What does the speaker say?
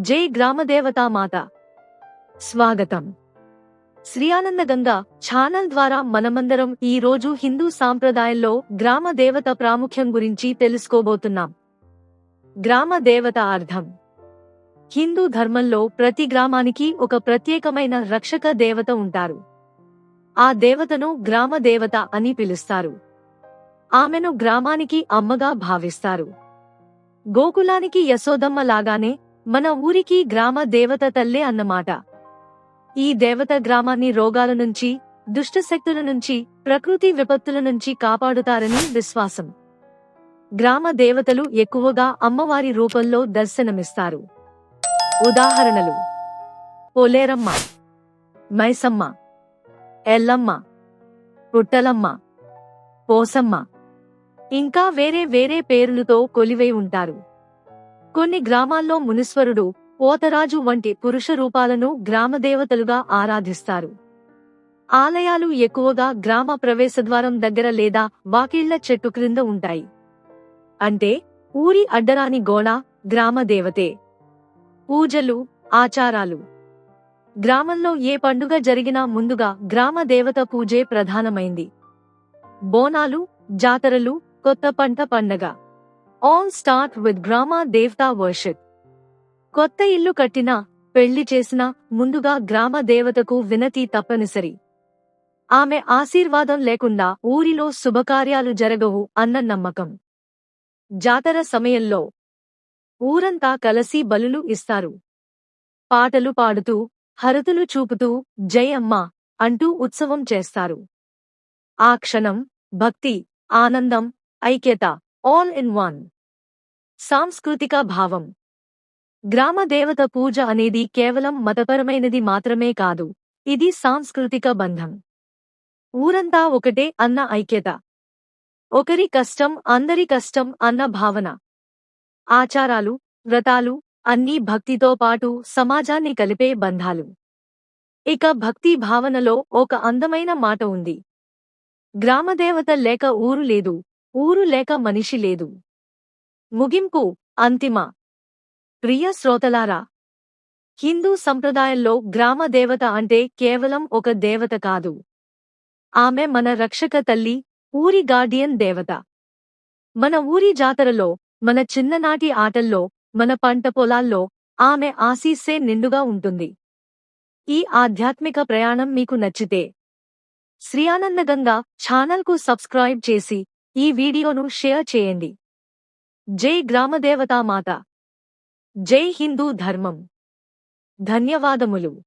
జై గ్రామదేవతామాత స్వాగతం. శ్రీ ఆనందగంగా ఛానల్ ద్వారా మనమందరం ఈ రోజు హిందూ సాంప్రదాయంలో గ్రామ దేవత ప్రాముఖ్యం గురించి తెలుసుకోబోతున్నాం. గ్రామ దేవత అర్థం. హిందూ ధర్మంలో ప్రతి గ్రామానికి ఒక ప్రత్యేకమైన రక్షక దేవత ఉంటారు. ఆ దేవతను గ్రామ దేవత అని పిలుస్తారు. ఆమెను గ్రామానికి అమ్మగా భావిస్తారు. గోకులానికి యశోదమ్మ లాగానే మన ఊరికి గ్రామ దేవత తల్లే అన్నమాట. ఈ దేవత గ్రామాన్ని రోగాల నుంచి దుష్టశక్తుల నుంచి ప్రకృతి విపత్తుల నుంచి కాపాడుతారని విశ్వాసం. గ్రామ దేవతలు ఎక్కువగా అమ్మవారి రూపంలో దర్శనమిస్తారు. ఉదాహరణలు. పోలేరమ్మ మైసమ్మ ఎల్లమ్మ పుట్టలమ్మ పోసమ్మ. ఇంకా వేరే వేరే పేర్లుతో కొలివై ఉంటారు. కొన్ని గ్రామాల్లో మునీశ్వరుడు పోతరాజు వంటి పురుష రూపాలను గ్రామదేవతలుగా ఆరాధిస్తారు. ఆలయాలు ఎక్కువగా గ్రామ ప్రవేశద్వారం దగ్గర లేదా వాకిళ్ళ చెట్టు క్రింద ఉంటాయి. అంటే ఊరి అడ్డరాని గోడ గ్రామదేవతే పూజలు ఆచారాలు. గ్రామంలో ఏ పండుగ జరిగినా ముందుగా గ్రామ దేవత పూజే ప్రధానమైంది. బోనాలు జాతరలు కొత్త పంట పండగ. ఆల్ స్టార్ట్ విత్ గ్రామ దేవతా వర్షిప్ కొత్త ఇల్లు కట్టినా పెళ్ళి చేసినా ముందుగా గ్రామ దేవతకు వినతి తప్పనిసరి. ఆమె ఆశీర్వాదం లేకుండా ఊరిలో శుభకార్యాలు జరగవు అన్న నమ్మకం. జాతర సమయంలో ఊరంతా కలసి బలులు ఇస్తారు. పాటలు పాడుతూ హరతులు చూపుతూ జై అంటూ ఉత్సవం చేస్తారు. ఆ క్షణం భక్తి ఆనందం ఐక్యత ఆల్ ఇన్ వన్ సాంస్కృతిక భావం. గ్రామ దేవత పూజ అనేది కేవలం మతపరమైనది మాత్రమే కాదు ఇది సాంస్కృతిక బంధం. ఊరంతా ఒకటే అన్న ఐక్యత. ఒకరి కష్టం అందరి కష్టం అన్న భావన. ఆచారాలు వ్రతాలు అన్నీ భక్తితో పాటు సమాజాన్ని కలిపే బంధాలు. ఇక భక్తి భావనలో ఒక అందమైన మాట ఉంది. గ్రామదేవత లేక ఊరు లేదు ఊరు లేక మనిషి లేదు. ముగింపు అంతిమ. ప్రియ శ్రోతలారా హిందూ సంప్రదాయంలో గ్రామ దేవత అంటే కేవలం ఒక దేవత కాదు. ఆమె మన రక్షక తల్లి ఊరి గార్డియన్ దేవత. మన ఊరి జాతరలో మన చిన్ననాటి ఆటల్లో మన పంట పొలాల్లో ఆమె ఆశీస్సే నిండుగా ఉంటుంది. ఈ ఆధ్యాత్మిక ప్రయాణం మీకు నచ్చితే శ్రీ ఆనందగంగా ఛానల్కు సబ్స్క్రైబ్ చేసి ఈ వీడియోను షేర్ చేయండి. జై గ్రామదేవతామాత. జై హిందూ ధర్మం. ధన్యవాదములు.